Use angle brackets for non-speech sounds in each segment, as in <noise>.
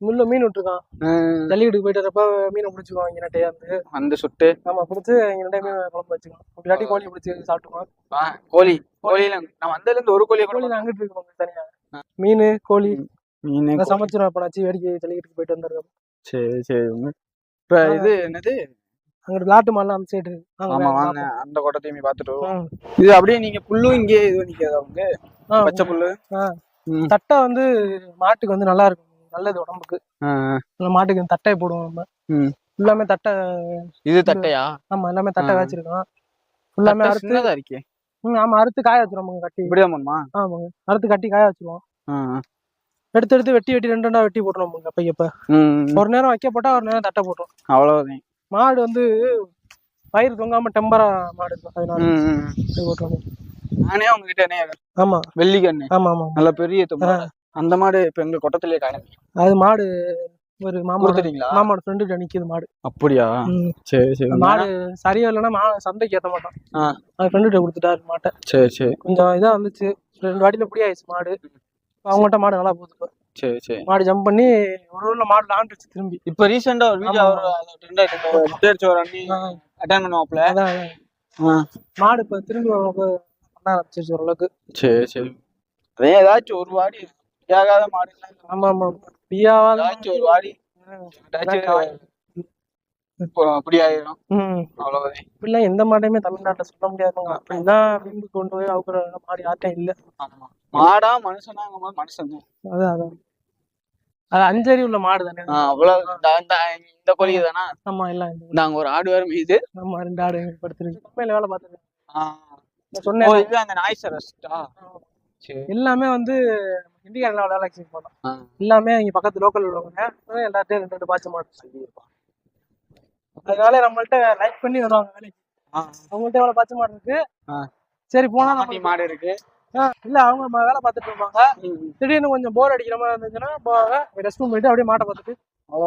முள்ள மீன் விட்டுருக்கான். ஜல்லிக்கட்டுக்கு போயிட்டு வரப்ப மீனை பிடிச்சிக்குவான் இங்க நட்டையா இருந்து. வந்து சுட்டு. ஆமா பிடிச்சி இங்க நட்டைய மீன் குழம்பு வச்சுக்கலாம் இல்லாட்டி கோழி பிடிச்சி சாப்பிட்டுக்கலாம் ஆ, கோழி. கோழியில நான் வந்ததுல இருந்து ஒரு கூட கோழி அங்கிட்டு இருக்கு தனியா. மீன் கோழி. மீன் சமைச்சிரும் அப்ப நான் வேடிக்கை ஜல்லிக்கட்டுக்கு போயிட்டு வந்திருக்கேன். சரி சரி இப்ப இது என்னது? அங்கிட்டு விளாட்டு மாடலாம் அந்த சைடு ஆமா வாங்க. அந்த கொட்டத்தையுமே பாத்துட்டு. இது அப்படியே நீங்க புல்லும் இங்கே இது நிக்காதா உங்க? பச்சை புல்லு. தட்டை வந்து மாட்டுக்கு வந்து நல்லா இருக்கும். நல்லது உடம்புக்கு. மாட்டுக்கு தட்டை போடுவோம் நம்ம. ம். எல்லாமே தட்டை இது தட்டையா? ஆமா எல்லாமே தட்டை ஆ. வச்சிருக்கோம் எல்லாமே தட்டை அறுத்து சின்னதா இருக்கே. ம், ஆமா அறுத்து காய வச்சிருவோம் கட்டி. இப்படிதான் பண்ணுமா? ஆமாங்க. அறுத்து கட்டி காய வச்சிருவோம். எடுத்து எடுத்து வெட்டி வெட்டி ரெண்டு ரெண்டா வெட்டி போட்டுருவோம் அப்ப. இப்ப ம், ஒரு நேரம் வைக்க போட்டா ஒரு நேரம் தட்டை போட்டுரும். அவ்வளவுதான். மாடு வந்து வயிறு தொங்காம டெம்பரா மாடு இருக்கும். அதனால போட்டுருவோம். நானே உங்ககிட்ட ஆமா. வெள்ளிக்கண்ணு. ஆமா ஆமா நல்ல பெரிய தும்பா அந்த மாடு இப்ப எங்க கொட்டத்திலேயே காணும். அது மாடு ஒரு மாமா கொடுத்துட்டீங்களா மாமாவோட ஃப்ரெண்டு நிக்குது மாடு. அப்படியா. சரி சரி. மாடு சரியா இல்லைன்னா மா சந்தைக்கு ஏத்த மாட்டோம் ஆ. அது ஃப்ரெண்டுகிட்ட கொடுத்துட்டாரு மாட்டை. சரி சரி. கொஞ்சம் இதா வந்துச்சு. ரெண்டு வாட்டில புடி ஆயிடுச்சு மாடு. அவங்ககிட்ட மாடு நல்லா போகுது. சரி சரி. மாடு ஜம்ப் பண்ணி ஒரு ஊர்ல மாடு லாண்டுச்சு திரும்பி. இப்ப ரீசெண்டா ஒரு வீடியோ ட்ரெண்ட் ஆயிட்டு ஒரு அண்ணி அட்டன் பண்ணுவாப்ல. மாடு இப்ப திரும்பி பண்ண ஆரம்பிச்சிருச்சு ஓரளவுக்கு. சரி சரி. அதே ஏதாச்சும் ஒரு வாடி ஆகாத மாடு ஆமா ஆமா பியாவா ஏதாச்சும் ஒரு வாடி. அப்படி ஆயிரும் அவ்வளவுதான். இப்படிலாம் எந்த மாட்டையுமே தமிழ்நாட்டுல சொல்ல முடியாதுங்க. அப்படிதான் விரும்பி கொண்டு போய் அவுக்குற மாடு யார்ட்டையும் இல்ல. மாடா மனுஷனாங்கும் போது மனுஷன் தான். அதான் அதான் அது அஞ்சறி உள்ள மாடு தானே. அவ்வளவு இந்த- கோழிக்கு தானா? ஆமா இந்த நாங்க ஒரு ஆடு வேற மீது ஆமா ரெண்டு ஆடு படுத்துருக்கு வேலை பார்த்துருக்கேன் சொன்னேன் அந்த நாய் சரி எல்லாமே வந்து இந்தியாவில் வேலை மாட்டோம் ஆ. எல்லாமே இங்க பக்கத்து லோக்கல் உள்ளவங்க. எல்லாத்தையும் ரெண்டு ரெண்டு பாய்ச்ச மாட்டோம் அதனால நம்மள்ட்ட லைக் பண்ணி வருவாங்க வேலைக்கு. அவங்கள்ட்ட எவ்வளவு பாய்ச்ச மாடு இருக்கு. சரி போனா நம்ம மாடு இருக்கு. இல்ல அவங்க வேலை பார்த்துட்டு இருப்பாங்க. திடீர்னு கொஞ்சம் போர் அடிக்கிற மாதிரி இருந்துச்சுன்னா போவாங்க. ரெஸ்ட் ரூம் போயிட்டு அப்படியே மாட்டை பார்த்துட்டு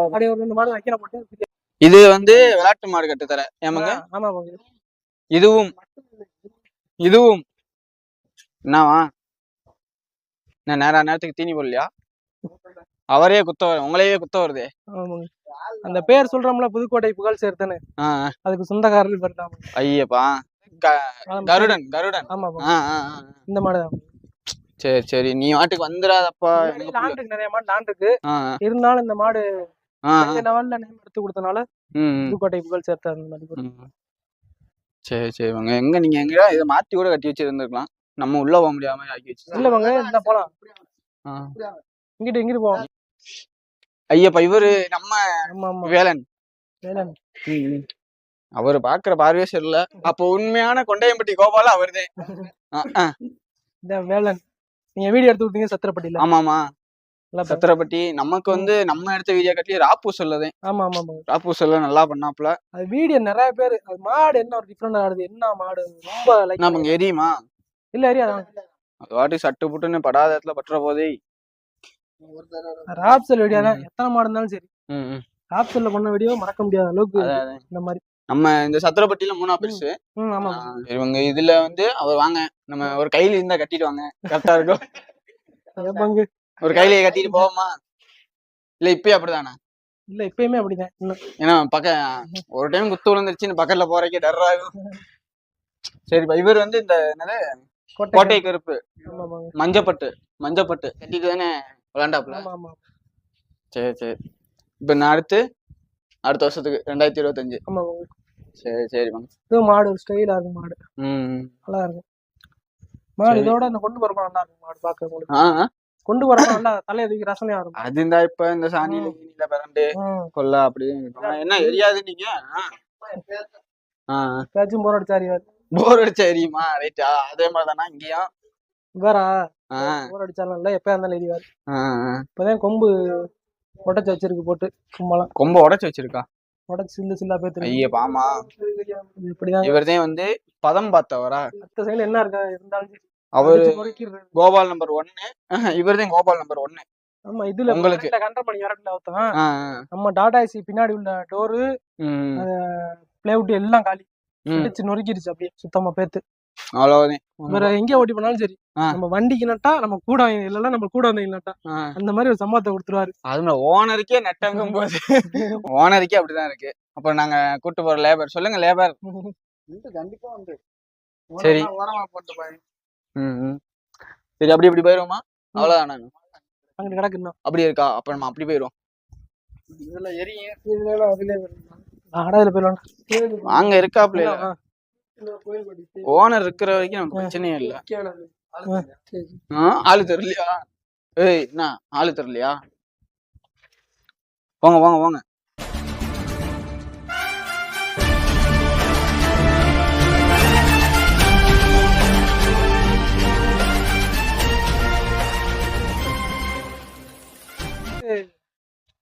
அப்படியே ஒரு ரெண்டு மாடு வைக்கிற போட்டு இது வந்து விளையாட்டு மாடு கட்டு தர ஏமாங்க ஆமா. இதுவும் இதுவும். என்னவா நான் நேரா நேரத்துக்கு தீனி போடலையா? அவரே குத்த உங்களையே குத்த வருதே. அந்த பேர் சொல்றோம்ல புதுக்கோட்டை புகழ் சேர்த்தானே அதுக்கு சொந்தக்காரர்கள் பேர் தான். ஐயப்பா. கருடன் கருடன். ஆமா. இந்த மாடு தான். சரி சரி. நீ வாட்டுக்கு வந்துடாதப்பா லாண்டுக்கு நிறைய மாடு லாண்டுக்கு ஆ, இருந்தாலும் இந்த மாடு லெவல்ல நேம் எடுத்து கொடுத்தனால புதுக்கோட்டை புகழ் சேர்த்தா அந்த மாதிரி. சரி சரி. வாங்க எங்க நீங்க எங்க இதை மாத்தி கூட கட்டி வச்சிருந்துருக்கலாம். நம்ம உள்ள போக முடியாம ஆக்கி வச்சு இல்ல வாங்க இந்த போலாம். இங்கிட்டு இங்கிட்டு போவோம் ஐயப்பா இவரு நம்ம வேலன். வேளாண் அவரு பாக்குற பார்வையே சரியில்ல. அப்போ உண்மையான கொண்டையம்பட்டி கோபால ஆ. இந்த வேளாண் நீங்க வீடியோ எடுத்து விட்டீங்க சத்திரப்பட்டியில. ஆமாமா. சத்திரப்பட்டி நமக்கு வந்து நம்ம எடுத்த வீடியோ கட்டி ராப்பு சொல்லதேன் ஆமா ஆமா ஆமா. ராப்பு சொல்ல நல்லா பண்ணாப்புல. அது வீடியோ நிறைய பேர் அது மாடு என்ன ஒரு டிஃப்ரெண்ட் ஆடுது என்ன மாடு ரொம்ப லைக் நமக்கு எரியுமா? இல்ல அறியா அது வாட்டி சட்டு புட்டுன்னு படாத இடத்துல பட்டுற போதே. ராப்சல் வீடியோ தான் எத்தனை மாடு இருந்தாலும் சரி. ம், ம். ராப்சல்ல பண்ண வீடியோ மறக்க முடியாத அளவுக்கு. இந்த மாதிரி. நம்ம இந்த சத்திரப்பட்டியில மூணா பெருசு. ம் ஆமா ஆ, இவங்க இதுல வந்து அவர் வாங்க. நம்ம ஒரு கையில இருந்தா கட்டிட்டு வாங்க கரெக்டா இருக்கும். ஒரு கையில கட்டிட்டு போவோமா? இல்ல இப்பயே அப்படிதானே? இல்ல இப்பயுமே அப்படிதான். ஏன்னா பக்க ஒரு டைம் குத்து விழுந்துருச்சு பக்கத்துல போறக்கே டர் ஆகும் சரிப்பா இவர் வந்து இந்த என்னது? கோட்டை கருப்பு. மஞ்சப்பட்டு மஞ்சப்பட்டு. கட்டிட்டு தானே ஆமா சரி சரி. இப்ப நான் அடுத்து அடுத்த வருஷத்துக்கு ரெண்டாயிரத்தி இருபத்தஞ்சு. சரி சரி இது மாடு ஒரு ஸ்டைலா இருக்கும் மாடு. ம் நல்லா இருக்கும். மாடு. இதோட இந்த கொண்டு வரப்போ நல்லா இருக்கும் மாடு பார்க்க உங்களுக்கு. கொண்டு வரப்போ நல்லா தலையை தூக்கி ரசனையா இருக்கும். அது இந்த இப்ப இந்த சாணியில கீனில பிறண்டு. கொல்ல அப்படி என்ன எரியாது நீங்க? ஆ. ஏதாச்சும் போர் அடிச்சா எரியுமா? ரைட்டா அதே மாதிரிதானா இங்கேயும்? வேறா போர் அடிச்சாலும் இல்ல எப்பயா இருந்தாலும் எரிவாரு. இப்பதான் கொம்பு உடச்சு வச்சிருக்கு போட்டு கும்பலாம் கொம்ப உடைச்சு வச்சிருக்கா? உடச்சு சில்லு சில்லா பேத்து ஐய பாமா. இப்படிதான். இவர்தான் வந்து பதம் பார்த்தவரா? அடுத்த சைடுல என்ன இருக்கா? இருந்தாலும். அவரு. கோபால் நம்பர் ஒன்னு. <laughs> இவர்தான் கோபால் நம்பர் ஒன்னு. ஆமா இதுல உங்களுக்கு. கண்ட பண்ணி வரட்டுல ஒருத்தன். நம்ம டாடா ஏசி பின்னாடி உள்ள டோரு பிளேவுட் எல்லாம் காலி. அடிச்சு நொறுக்கிடுச்சு அப்படியே சுத்தமா பேத்து. அவ்வளவுதான். வேற எங்கே ஓட்டி போனாலும் சரி. நம்ம வண்டிக்கு நட்டா நம்ம கூட இல்லைன்னா நம்ம கூட வந்தீங்க நட்டா. அந்த மாதிரி ஒரு சம்பளத்தை கொடுத்துருவாரு. அது ஓனருக்கே நெட்டங்கும் போது. <laughs> ஓனருக்கே அப்படிதான் இருக்கு. அப்ப நாங்க கூட்டு போற லேபர் சொல்லுங்க லேபர் கண்டிப்பா வந்து சரி. சரி அப்படி இப்படி போயிருவோமா? அவ்வளவுதானா அங்கிட்டு கிடக்கு இன்னும். அப்படி இருக்கா? அப்ப நம்ம அப்படி போயிருவோம். போயிடலாம் அங்க இருக்காப்ல ஓனர் இருக்கிற வரைக்கும் நமக்கு பிரச்சனையே இல்ல. ஆளு தெரியலையா? ஏய் என்ன? ஆளு தெரியலையா? போங்க போங்க போங்க.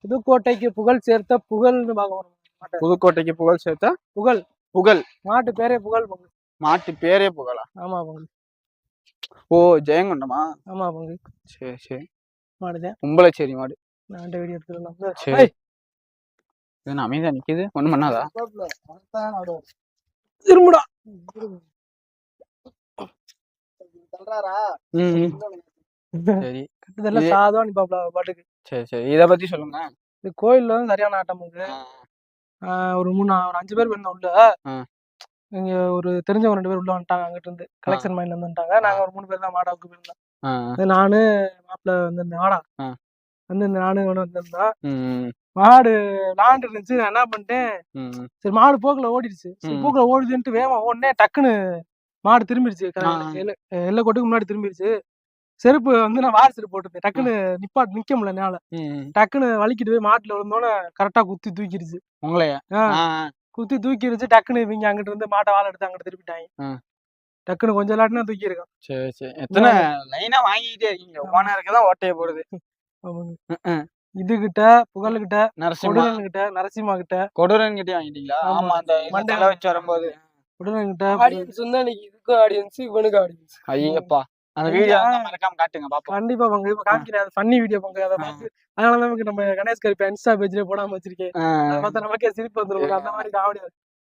புதுக்கோட்டைக்கு புகழ் சேர்த்த புகழ்னு பார்க்க வரோம் மாட்டை. புதுக்கோட்டைக்கு புகழ் சேர்த்தா? புகழ். புகழ். மாட்டு பேரே புகழ் பங்கு மாட்டு பேரே புகழா? ஆமா பங்கு ஓ ஜெயங்கொண்டமா ஆமா பங்கு சரி சரி. மாடுதேன். கும்பலச்சேரி மாடு. நான் வீடியோ எடுத்துக்கலாம் சரி. இது அமைதியா நிக்குது? ஒண்ணும் பண்ணாதா? திரும்புடா. <laughs> சரி. இதெல்லாம் இது- சாதம் பாட்டுக்கு. சரி சரி. இத பத்தி சொல்லுங்க. இது கோயில்ல வந்து சரியான ஆட்டம் இருக்கு ஒரு மூணு ஒரு அஞ்சு பேர் போயிருந்தோம் உள்ள. இங்க ஒரு தெரிஞ்சவங்க ரெண்டு பேர் உள்ள வந்துட்டாங்க அங்கிட்டு இருந்து கலெக்ஷன் மைண்ட்ல இருந்து வந்துட்டாங்க. நாங்க ஒரு மூணு பேர் தான் மாடாவுக்கு போயிருந்தோம் நானு மாப்பிள்ள வந்திருந்தேன். வாடா. வந்து இந்த நானு ம், ம், மாடு விளாண்டு இருந்துச்சு. நான் என்ன பண்ணிட்டேன். சரி மாடு போக்குல ஓடிடுச்சு. போக்குல ஓடுதுன்ட்டு வேகமா ஓடனே டக்குன்னு மாடு திரும்பிடுச்சு. எல்லை கொட்டுக்கு முன்னாடி திரும்பிடுச்சு. செருப்பு வந்து நான் வார் செருப்பு போட்டுருந்தேன். டக்குன்னு நிப்பா நிக்க முடியல ம். டக்குன்னு வலிக்கிட்டு போய் மாட்டுல விழுந்தோன்னே கரெக்டா குத்தி தூக்கிடுச்சு உங்களையா? குத்தி தூக்கிடுச்சு டக்குன்னு இவங்க அங்கிட்டு இருந்து மாட்டை வாழை எடுத்து அங்கிட்டு திருப்பிட்டாங்க. டக்குன்னு கொஞ்சம் இல்லாட்டினா தூக்கி இருக்கான் சரி சரி. எத்தனை லைனா வாங்கிட்டே இருக்கீங்க? ஓனருக்கு தான் ஓட்டைய போடுது. இதுகிட்ட புகழ்கிட்ட நரசிம்மா கொடூரன் கிட்ட நரசிம்மா. கிட்ட கொடூரன் கிட்டே வாங்கிட்டீங்களா? ஆமா. அந்த மண்டை- மண்டல வச்சு வரும்போது. கொடூரன் கிட்ட ஆடியன்ஸ் வந்து அன்னைக்கு இதுக்கும் ஆடியன்ஸ் இவனுக்கு ஆடியன்ஸ் ஐயப்பா. அந்த. வீடியோ மறக்காம காட்டுங்க பாப்போம். கண்டிப்பா பங்கு இப்ப காமிக்கிறேன் அது ஃபன்னி வீடியோ பங்கு அதை பார்த்து அதனால நமக்கு நம்ம கணேஷ் கருப்பா இன்ஸ்டா பேஜ்ல போடாம வச்சிருக்கேன். பார்த்தா நமக்கே சிரிப்பு வந்துரும் அந்த மாதிரி காமெடி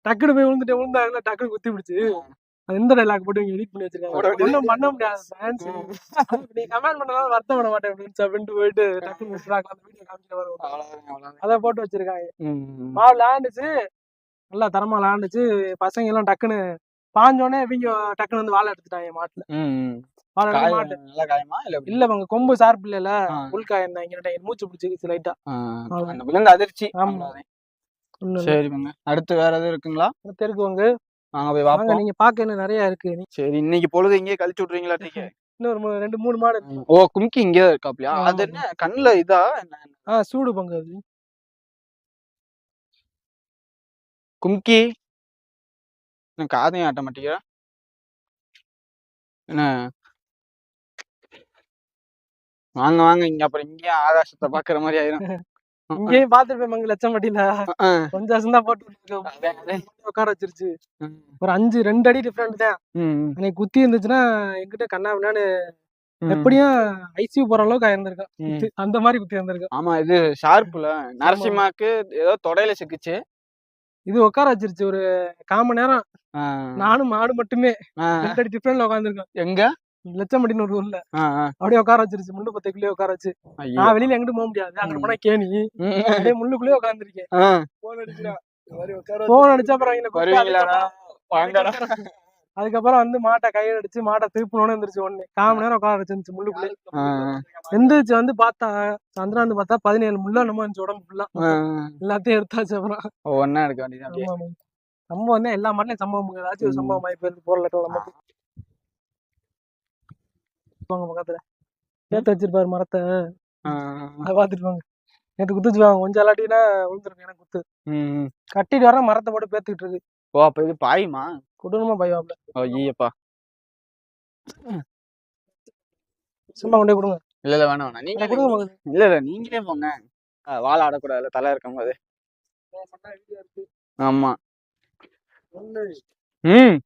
டக்குனு போய் விழுந்துட்டு விழுந்தாங்கல்ல டக்குனு குத்தி பிடிச்சு இந்த டைலாக் போட்டு எடிட் பண்ணி வச்சிருக்காங்க. ஒண்ணும் பண்ண முடியாது fans. நீ கமெண்ட் பண்ணாலும் வருத்தப்பட மாட்டேன் அப்படின்னு அப்படின்ட்டு போயிட்டு டக்குனு விட்டுறாங்க அந்த வீடியோ காமிச்சிட்டு வரும் அவ்வளவுதான். அதை போட்டு வச்சிருக்காங்க. ம். மாவு விளையாண்டுச்சு நல்லா தரமா விளையாண்டுச்சு பசங்க எல்லாம் டக்குன்னு பாஞ்சோடனே இவங்க டக்குன்னு வந்து வாழை எடுத்துட்டாங்க மாட்டுல. காயம் மாட்டு நல்ல காயமா? இல்ல? இல்ல அவங்க கொம்பு சார்பு இல்ல. ஆ, உள்காயம் தான். இங்க மூச்சு பிடிச்சிருச்சு லைட்டா விழுந்த அதிர்ச்சி. சரிங்க அடுத்து வேற எதுவும் இருக்குங்களா? தெருக்குவங்க வாங்க போய் வாங்க பாப்போம் நீங்க பாக்க இன்னும் நிறைய இருக்கு. சரி இன்னைக்கு பொழுது இங்கே கழிச்சு விட்றீங்களா <laughs> இன்னும் ஒரு மூ- ரெண்டு மூணு மாடு. ஓ கும்கி இங்கே இருக்காப்லையா. அது என்ன? கண்ணுல இதா? ஆ சூடு பங்கு அது கும்கி காதையும் ஆட்ட மாட்டேங்கிறா என்ன? வாங்க வாங்க. இங்க அப்புறம் இங்கேயும் ஆகாசத்தை பாக்குற மாதிரி ஆயிரும். <laughs> இங்கேயும் பாத்துருப்பேன் மங்க லட்சம்பட்டியில ஆ, கொஞ்சம் அசந்தா போட்டு அதே, அதே. உட்கார வச்சிருச்சு. ஒரு அஞ்சு ரெண்டு அடி டிஃபரெண்ட் தான். அன்னைக்கு குத்தி இருந்துச்சுன்னா என்கிட்ட கண்ணா பின்னான்னு ம். எப்படியும் ஐசியூ போற அளவுக்கு. குத்து. அந்த மாதிரி குத்தி இருந்திருக்கான் ஆமா இது ஷார்ப்ல நரசிம்மாக்கு ஏதோ தொடையில சிக்கிச்சு. இது உட்கார வச்சிருச்சு. ஒரு கால் மணி நேரம் நானும் மாடு மட்டுமே. ரெண்டு அடி டிஃபரெண்ட்ல உட்காந்துருக்கேன் எங்க? லட்சம்பட்டின்னு ஒரு ஊர்ல. அப்படியே உட்கார வச்சிருச்சு முள்ளு பத்தைக்குள்ளேயே உட்கார வச்சு. நான் வெளியில எங்கிட்டு போக முடியாது. அங்க போனா கேணி. அப்படியே முள்ளுக்குள்ளேயே உட்காந்துருக்கேன் போன் அடிச்சா அப்புறம் அதுக்கப்புறம் வந்து மாட்டை கையில அடிச்சு மாட்டை திருப்பணும்னு இருந்துச்சு ஒண்ணு கால் மணி நேரம் உட்கார வச்சிருந்துச்சு முள்ளுக்குள்ளே எந்திரிச்சு வந்து பார்த்தா சந்திரா வந்து பார்த்தா பதினேழு முள்ளா நம்ம இருந்துச்சு உடம்பு ஃபுல்லா எல்லாத்தையும் எடுத்தாச்சு அப்புறம். ஒவ்வொன்னா எடுக்க வேண்டியது. சம்பவம் வந்து எல்லா மாட்டிலையும் சம்பவம் ஏதாச்சும் ஒரு. சம்பவம் ஆகி போயிருந்து போற லெட்டர் நமக்கு வாங்க பக்கத்துல. சேர்த்து வச்சிருப்பாரு மரத்தை. அதை பாத்துட்டு வாங்க நேற்று குத்துச்சு வாங்க. கொஞ்சம் இல்லாட்டினா விழுந்துருக்கு எனக்கு குத்து. கட்டிட்டு வர மரத்தை போட்டு பேத்துக்கிட்டு இருக்கு. ஓ அப்ப இது பாயுமா? கொடூரமா பயவாப்ல. ஐயப்பா சும்மா கொண்டே கொடுங்க. இல்ல இல்ல வேணாம் வேணாம். நீங்க கொடுங்க. இல்ல இல்ல நீங்களே போங்க. வாழ ஆடக்கூடாதுல தலை இருக்கும் போது. ஆமா. ம்.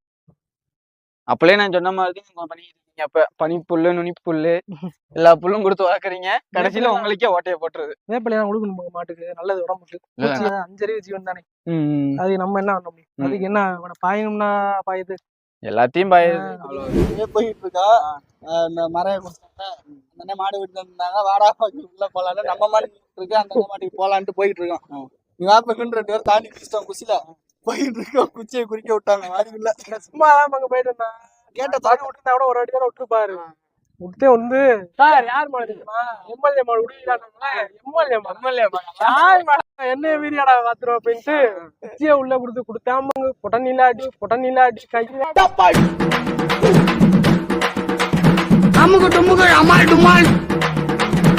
அப்பளே நான் சொன்ன மாதிரி நீங்க இருக்கீங்க அப்ப பனிப்புல்லு நுனிப்புல்லு <laughs> எல்லா புல்லும் கொடுத்து வளர்க்குறீங்க. கடைசியில உங்களுக்கே ஓட்டைய போட்டுருது. வேப்பிலையா கொடுக்கணும் மாட்டுக்கு. நல்லது உடம்புக்கு அஞ்சறிவு ஜீவன் தானே. அது நம்ம என்ன பண்ண முடியும். அதுக்கு என்ன பாயணும்னா பாயுது? எல்லாத்தையும் பய அவ்வளோ அப்படியே போயிட்டு இருக்கா? இந்த மரைய கொடுத்தாங்க மாடு விட்டு இருந்தாங்க வாடா உள்ள போலான்னு. நம்ம மாடு இருக்கு. அந்த மாட்டுக்கு போலான்ட்டு போயிட்டு இருக்கோம். இங்க ஆப்பக்குன்னு ரெண்டு பேரும் தாண்டி குச்சிட்டோம் குச்சில போயிட்டு இருக்கோம். குச்சியை குறிக்க விட்டாங்க. மாடுக்குள்ள சும்மா தான் அங்க போயிட்டு இருந்தான் கேட்ட மாடு விட்டுருந்தா கூட ஒரு வாட்டி கூட விட்டுருப்பாரு விட்டே வந்து சார் யார் மாடு தெரியுமா எம்எல்ஏ மாடு விடுவீங்களா எம்எல்ஏ எம்எல்ஏ மாடு யார் மாடு என்ன வீரியாடா பாத்துரும் அப்படின்ட்டு குச்சியை உள்ள கொடுத்து கொடுத்தாமங்க புட்ட நீலாடி புட்ட நீலாடி கையில அமுகு டுமுகு அமால் டுமால்